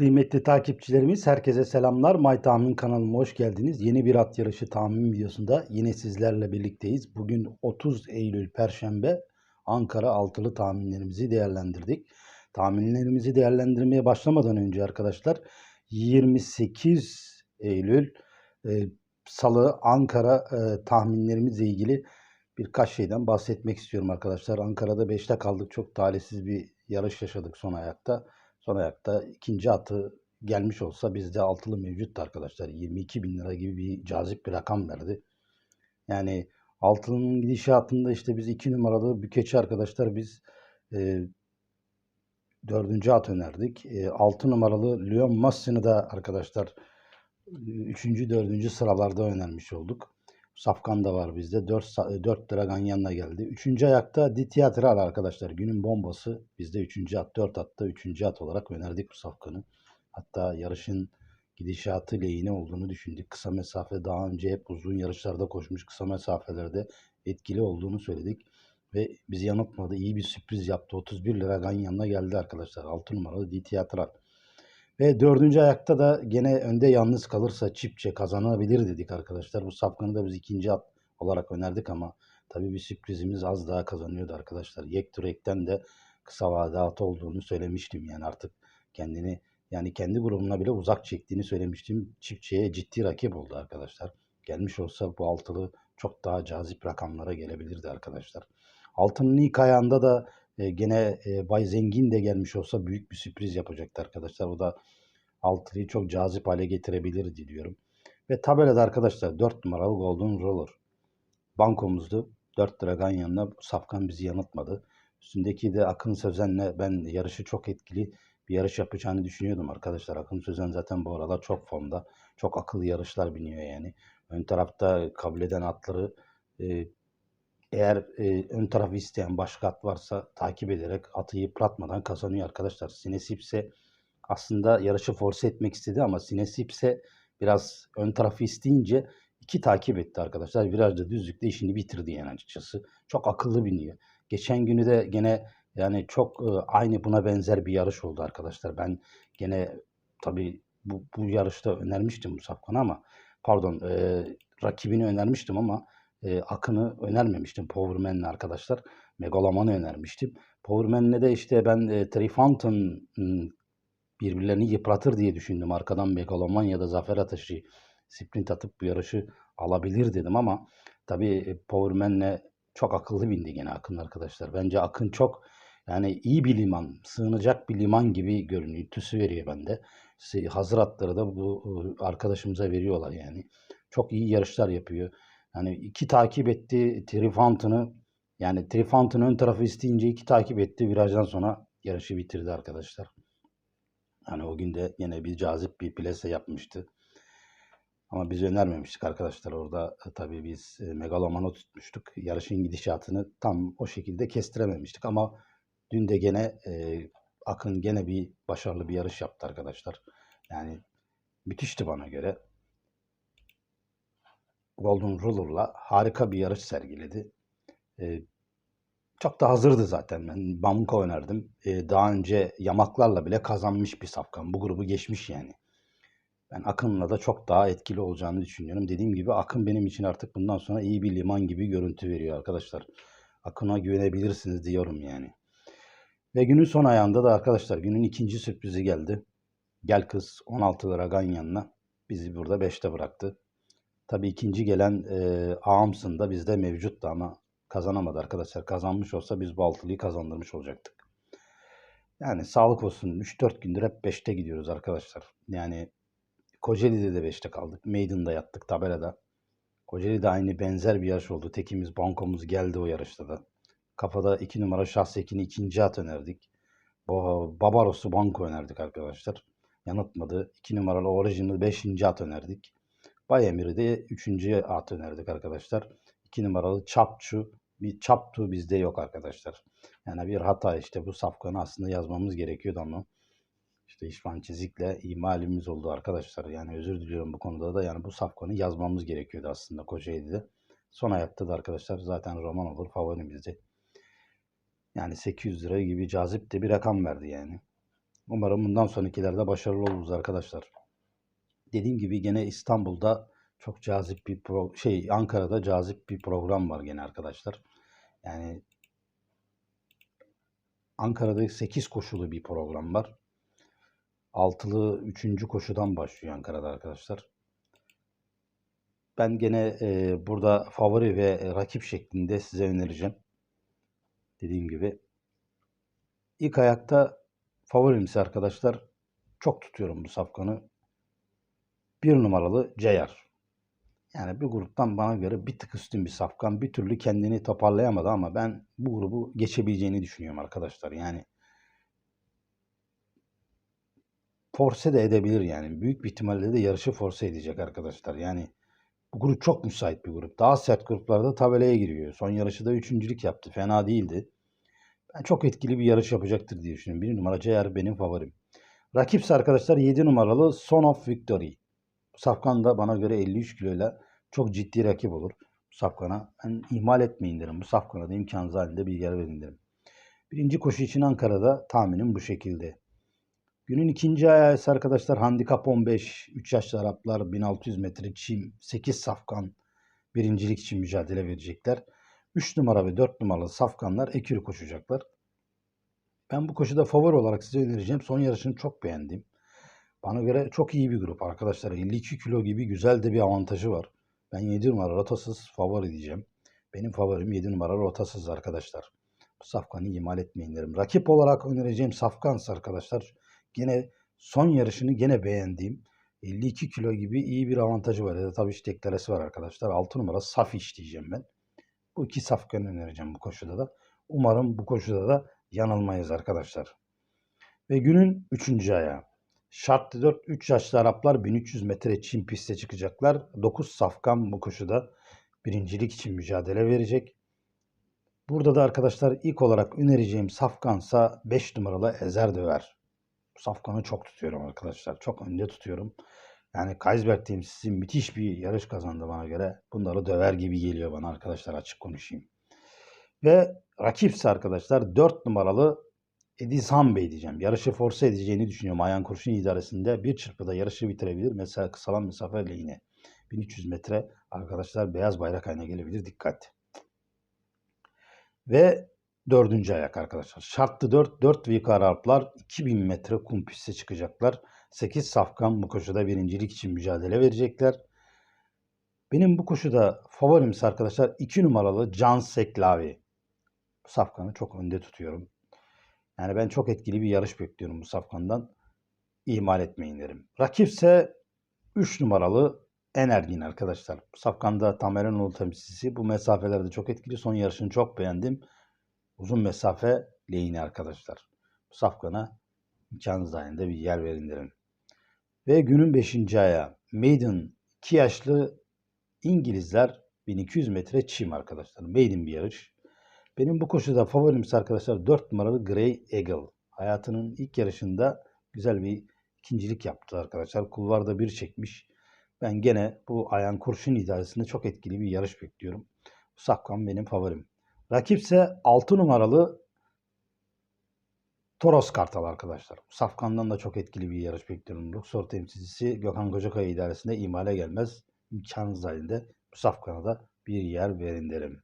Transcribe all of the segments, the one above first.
Kıymetli takipçilerimiz herkese selamlar. My Tahmin kanalıma hoş geldiniz. Yeni bir at yarışı tahmin videosunda yine sizlerle birlikteyiz. Bugün 30 Eylül Perşembe Ankara altılı tahminlerimizi değerlendirdik. Tahminlerimizi değerlendirmeye başlamadan önce arkadaşlar 28 Eylül e, Salı Ankara e, tahminlerimizle ilgili birkaç şeyden bahsetmek istiyorum arkadaşlar. Ankara'da 5'te kaldık. Çok talihsiz bir yarış yaşadık son ayakta. Son ayakta ikinci atı gelmiş olsa bizde altılı mevcuttu arkadaşlar. 22 bin lira gibi bir cazip bir rakam verdi. Yani altının gidişatında işte biz iki numaralı bükeçi arkadaşlar biz e, dördüncü at önerdik. E, altı numaralı Leon Massin'i da arkadaşlar üçüncü, dördüncü sıralarda önermiş olduk. Safkan da var bizde. 4, 4 lira Ganyan'la geldi. Üçüncü ayakta Di Tiyatral arkadaşlar. Günün bombası. Bizde üçüncü at, 4 atta üçüncü at olarak önerdik bu Safkan'ı. Hatta yarışın gidişatı lehine olduğunu düşündük. Kısa mesafe daha önce hep uzun yarışlarda koşmuş. Kısa mesafelerde etkili olduğunu söyledik. Ve bizi yanıltmadı. İyi bir sürpriz yaptı. 31 lira Ganyan'la geldi arkadaşlar. 6 numaralı Di Tiyatral. Ve dördüncü ayakta da gene önde yalnız kalırsa çipçe kazanabilir dedik arkadaşlar. Bu Safkan'ı da biz ikinci at olarak önerdik ama tabii bir sürprizimiz az daha kazanıyordu arkadaşlar. Yekturek'ten de kısa vade at olduğunu söylemiştim yani artık kendini yani kendi grubuna bile uzak çektiğini söylemiştim. Çiftçiye ciddi rakip oldu arkadaşlar. Gelmiş olsa bu altılı çok daha cazip rakamlara gelebilirdi arkadaşlar. Altının ilk ayağında da e, gene e, Bay Zengin de gelmiş olsa büyük bir sürpriz yapacaktı arkadaşlar. O da altılıyı çok cazip hale getirebilir diliyorum. Ve tabelada arkadaşlar 4 numaralı Golden Roller. Bankomuzdu. 4 lira yanına Safkan bizi yanıltmadı. Üstündeki de Akın Sözen'le ben yarışı çok etkili bir yarış yapacağını düşünüyordum arkadaşlar. Akın Sözen zaten bu aralar çok formda. Çok akıllı yarışlar biniyor yani. Ön tarafta kabul eden atları e, eğer e, ön tarafı isteyen başka at varsa takip ederek atı yıpratmadan kazanıyor arkadaşlar. Sinesipse aslında yarışı force etmek istedi ama Sinesipse biraz ön tarafı isteyince iki takip etti arkadaşlar. Virajda düzlükte işini bitirdi yani açıkçası. Çok akıllı biniyor. Geçen günü de gene yani çok e, aynı buna benzer bir yarış oldu arkadaşlar. Ben gene tabii bu, bu yarışta önermiştim bu Safkan'ı ama pardon e, rakibini önermiştim ama e, Akın'ı önermemiştim Powerman'le arkadaşlar. Megaloman'ı önermiştim. Powerman'le de işte ben e, Trifontaine birbirlerini yıpratır diye düşündüm. Arkadan Megaloman ya da Zafer Ateşi sprint atıp bu yarışı alabilir dedim ama tabii Powerman'le çok akıllı bindi gene Akın arkadaşlar. Bence Akın çok yani iyi bir liman, sığınacak bir liman gibi görünüyor. Tüsü veriyor bende. Hazır atları da bu arkadaşımıza veriyorlar yani. Çok iyi yarışlar yapıyor. Yani iki takip etti Trifountain'ı. Yani Trifountain ön tarafı isteyince iki takip etti. Virajdan sonra yarışı bitirdi arkadaşlar. Hani o gün de yine bir cazip bir plase yapmıştı. Ama biz önermemiştik arkadaşlar orada. E, tabii biz e, Megaloman'ı tutmuştuk. Yarışın gidişatını tam o şekilde kestirememiştik. Ama dün de gene e, Akın gene bir başarılı bir yarış yaptı arkadaşlar. Yani müthişti bana göre. Golden Ruler'la harika bir yarış sergiledi. E, çok da hazırdı zaten. Ben Bamko önerdim. E, daha önce yamaklarla bile kazanmış bir safkan. Bu grubu geçmiş yani. Ben Akın'la da çok daha etkili olacağını düşünüyorum. Dediğim gibi Akın benim için artık bundan sonra iyi bir liman gibi görüntü veriyor arkadaşlar. Akın'a güvenebilirsiniz diyorum yani. Ve günün son ayağında da arkadaşlar günün ikinci sürprizi geldi. Gel kız 16 lira Ganyan'la bizi burada 5'te bıraktı. Tabii ikinci gelen e, Ağamsın da bizde mevcuttu ama kazanamadı arkadaşlar. Kazanmış olsa biz bu altılıyı kazandırmış olacaktık. Yani sağlık olsun 3-4 gündür hep 5'te gidiyoruz arkadaşlar. Yani Kocaeli'de de 5'te kaldık. Maiden'da yattık tabelada. Kocaeli'de aynı benzer bir yarış oldu. Tekimiz bankomuz geldi o yarışta da. Kafada 2 numara Şahsekin'i ikinci at önerdik. Babaros'u banko önerdik arkadaşlar. Yanıtmadı. 2 numaralı Original 5. at önerdik. Bay Emir'i de 3. at önerdik arkadaşlar. 2 numaralı Çapçu. Bir Çaptu bizde yok arkadaşlar. Yani bir hata işte bu safkanı aslında yazmamız gerekiyordu ama işte İşvan Çizik'le imalimiz oldu arkadaşlar. Yani özür diliyorum bu konuda da. Yani bu safkanı yazmamız gerekiyordu aslında Kocaeli'de. Son ayakta da arkadaşlar zaten roman olur favorimizdi. Yani 800 lira gibi cazip de bir rakam verdi yani. Umarım bundan sonrakilerde başarılı oluruz arkadaşlar. Dediğim gibi gene İstanbul'da çok cazip bir pro şey Ankara'da cazip bir program var gene arkadaşlar. Yani Ankara'da 8 koşulu bir program var. Altılı 3. koşudan başlıyor Ankara'da arkadaşlar. Ben gene e, burada favori ve rakip şeklinde size önereceğim. Dediğim gibi. İlk ayakta favorimsi arkadaşlar. Çok tutuyorum bu safkanı. Bir numaralı Ceyar. Yani bir gruptan bana göre bir tık üstün bir safkan. Bir türlü kendini toparlayamadı ama ben bu grubu geçebileceğini düşünüyorum arkadaşlar. Yani force de edebilir yani. Büyük bir ihtimalle de yarışı force edecek arkadaşlar. Yani bu grup çok müsait bir grup. Daha sert gruplarda tabelaya giriyor. Son yarışı da üçüncülük yaptı. Fena değildi. Ben çok etkili bir yarış yapacaktır diye düşünüyorum. Bir numara Ceyar benim favorim. Rakipse arkadaşlar 7 numaralı Son of Victory. Safkan da bana göre 53 kiloyla çok ciddi rakip olur. Safkan'a ben ihmal etmeyin derim. Bu Safkan'a da imkansız halinde bir yer verin derim. Birinci koşu için Ankara'da tahminim bu şekilde. Günün ikinci ayağı ise arkadaşlar handikap 15. 3 yaşlı Araplar 1600 metre çim 8 safkan birincilik için mücadele verecekler. 3 numara ve 4 numaralı safkanlar ekürü koşacaklar. Ben bu koşuda favori olarak size önereceğim. Son yarışını çok beğendim. Bana göre çok iyi bir grup arkadaşlar. 52 kilo gibi güzel de bir avantajı var. Ben 7 numara rotasız favori diyeceğim. Benim favorim 7 numara rotasız arkadaşlar. Bu safkanı ihmal etmeyin derim. Rakip olarak önereceğim safkans arkadaşlar. Gene son yarışını gene beğendiğim 52 kilo gibi iyi bir avantajı var. Ya da tabii işte deklaresi var arkadaşlar. 6 numara saf iş diyeceğim ben. Bu iki safkanı önereceğim bu koşuda da. Umarım bu koşuda da yanılmayız arkadaşlar. Ve günün 3. ayağı. Şartlı 4 3 yaşlı Araplar 1300 metre çim piste çıkacaklar. 9 safkan bu koşuda birincilik için mücadele verecek. Burada da arkadaşlar ilk olarak önereceğim safkansa 5 numaralı Ezer Döver. Bu safkanı çok tutuyorum arkadaşlar. Çok önde tutuyorum. Yani Kaysberg temsilcisi müthiş bir yarış kazandı bana göre. Bunları döver gibi geliyor bana arkadaşlar açık konuşayım. Ve rakipse arkadaşlar 4 numaralı Edizhan Bey diyeceğim. Yarışı force edeceğini düşünüyorum. Ayhan Kurşun idaresinde bir çırpıda yarışı bitirebilir. Mesela kısalan mesafe yine 1300 metre arkadaşlar beyaz bayrak haline gelebilir. Dikkat. Ve dördüncü ayak arkadaşlar. Şartlı 4, 4 ve yukarı Araplar 2000 metre kum piste çıkacaklar. 8 safkan bu koşuda birincilik için mücadele verecekler. Benim bu koşuda favorimse arkadaşlar 2 numaralı Can Seklavi. Safkanı çok önde tutuyorum. Yani ben çok etkili bir yarış bekliyorum bu safkandan. İhmal etmeyin derim. Rakipse 3 numaralı Energin arkadaşlar. Safkanda Tameranoğlu temsilcisi. Bu mesafelerde çok etkili. Son yarışını çok beğendim. Uzun mesafe lehine arkadaşlar. Bu safkana imkanınız dahilinde bir yer verin derim. Ve günün 5. ayağı. Maiden 2 yaşlı İngilizler 1200 metre çim arkadaşlar. Maiden bir yarış. Benim bu koşuda favorimse arkadaşlar 4 numaralı Grey Eagle. Hayatının ilk yarışında güzel bir ikincilik yaptı arkadaşlar. Kulvarda bir çekmiş. Ben gene bu Ayan Kurşun idaresinde çok etkili bir yarış bekliyorum. Bu Sakkan benim favorim. Rakipse 6 numaralı Toros Kartal arkadaşlar. Safkan'dan da çok etkili bir yarış bekliyorum. Luxor temsilcisi Gökhan Kocakaya idaresinde imale gelmez. İmkanınız dahilinde bu Safkan'a da bir yer verin derim.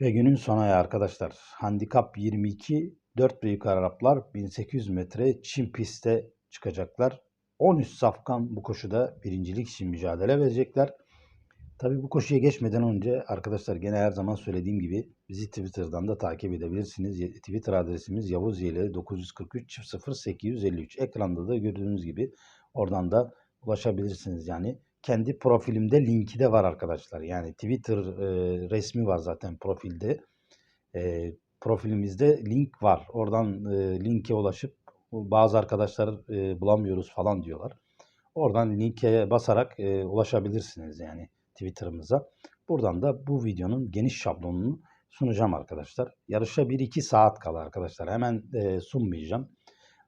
Ve günün son ayağı arkadaşlar. Handikap 22, 4 ve yukarı Araplar 1800 metre çim pistte çıkacaklar. 13 safkan bu koşuda birincilik için mücadele verecekler. Tabii bu koşuya geçmeden önce arkadaşlar gene her zaman söylediğim gibi bizi Twitter'dan da takip edebilirsiniz. Twitter adresimiz Yavuz Yeli 943 0853. Ekranda da gördüğünüz gibi oradan da ulaşabilirsiniz. Yani kendi profilimde linki de var arkadaşlar. Yani Twitter e, resmi var zaten profilde. E, profilimizde link var. Oradan e, linke ulaşıp bazı arkadaşlar e, bulamıyoruz falan diyorlar. Oradan linke basarak e, ulaşabilirsiniz yani Twitter'ımıza. Buradan da bu videonun geniş şablonunu sunacağım arkadaşlar. Yarışa 1-2 saat kala arkadaşlar. Hemen e, sunmayacağım.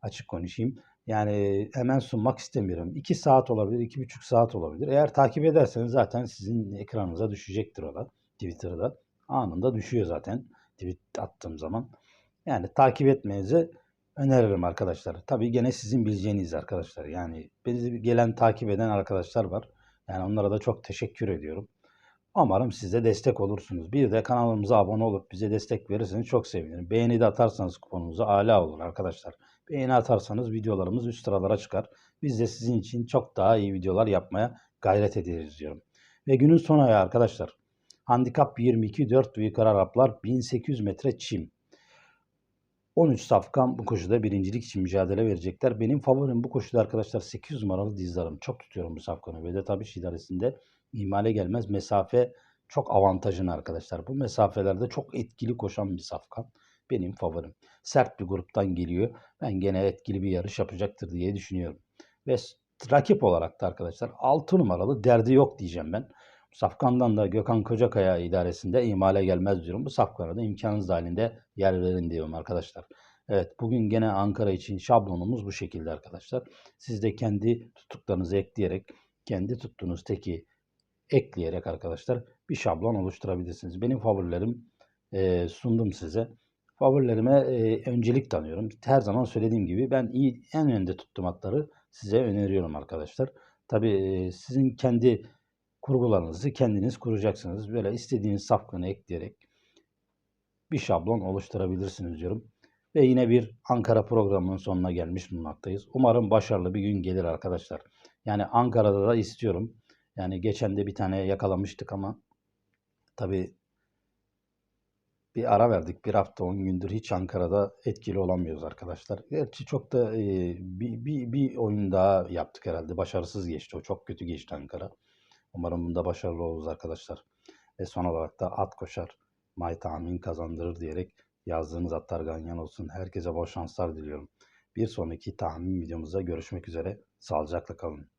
Açık konuşayım. Yani hemen sunmak istemiyorum. 2 saat olabilir, 2,5 saat olabilir. Eğer takip ederseniz zaten sizin ekranınıza düşecektir o da. Twitter'da. Anında düşüyor zaten tweet attığım zaman. Yani takip etmenize Öneririm arkadaşlar. Tabii gene sizin bileceğiniz arkadaşlar. Yani bizi gelen takip eden arkadaşlar var. Yani onlara da çok teşekkür ediyorum. Umarım siz de destek olursunuz. Bir de kanalımıza abone olup bize destek verirseniz çok sevinirim. Beğeni de atarsanız kuponumuza âlâ olur arkadaşlar. Beğeni atarsanız videolarımız üst sıralara çıkar. Biz de sizin için çok daha iyi videolar yapmaya gayret ederiz diyorum. Ve günün son ayağı arkadaşlar. Handikap 22 4 büyük Araplar 1800 metre çim. 13 safkan bu koşuda birincilik için mücadele verecekler. Benim favorim bu koşuda arkadaşlar 800 numaralı dizlerim. Çok tutuyorum bu safkanı. Ve de tabii idaresinde ihmale gelmez. Mesafe çok avantajın arkadaşlar. Bu mesafelerde çok etkili koşan bir safkan. Benim favorim. Sert bir gruptan geliyor. Ben gene etkili bir yarış yapacaktır diye düşünüyorum. Ve rakip olarak da arkadaşlar 6 numaralı derdi yok diyeceğim ben. Safkan'dan da Gökhan Kocakaya idaresinde ihmale gelmez diyorum. Bu safkana da imkanınız dahilinde yer verin diyorum arkadaşlar. Evet bugün gene Ankara için şablonumuz bu şekilde arkadaşlar. Siz de kendi tuttuklarınızı ekleyerek, kendi tuttuğunuz teki ekleyerek arkadaşlar bir şablon oluşturabilirsiniz. Benim favorilerim e, sundum size. Favorilerime e, öncelik tanıyorum. Her zaman söylediğim gibi ben iyi en önde tuttuğum atları size öneriyorum arkadaşlar. Tabii e, sizin kendi kurgularınızı kendiniz kuracaksınız. Böyle istediğiniz safkanı ekleyerek bir şablon oluşturabilirsiniz diyorum. Ve yine bir Ankara programının sonuna gelmiş bulunmaktayız. Umarım başarılı bir gün gelir arkadaşlar. Yani Ankara'da da istiyorum. Yani geçen de bir tane yakalamıştık ama tabii bir ara verdik. Bir hafta 10 gündür hiç Ankara'da etkili olamıyoruz arkadaşlar. Gerçi çok da e, bir, bir, bir oyun daha yaptık herhalde. Başarısız geçti. O çok kötü geçti Ankara. Umarım bunda başarılı oluruz arkadaşlar. Ve son olarak da at koşar. May tahmin kazandırır diyerek yazdığınız atlar ganyan olsun. Herkese bol şanslar diliyorum. Bir sonraki tahmin videomuzda görüşmek üzere. Sağlıcakla kalın.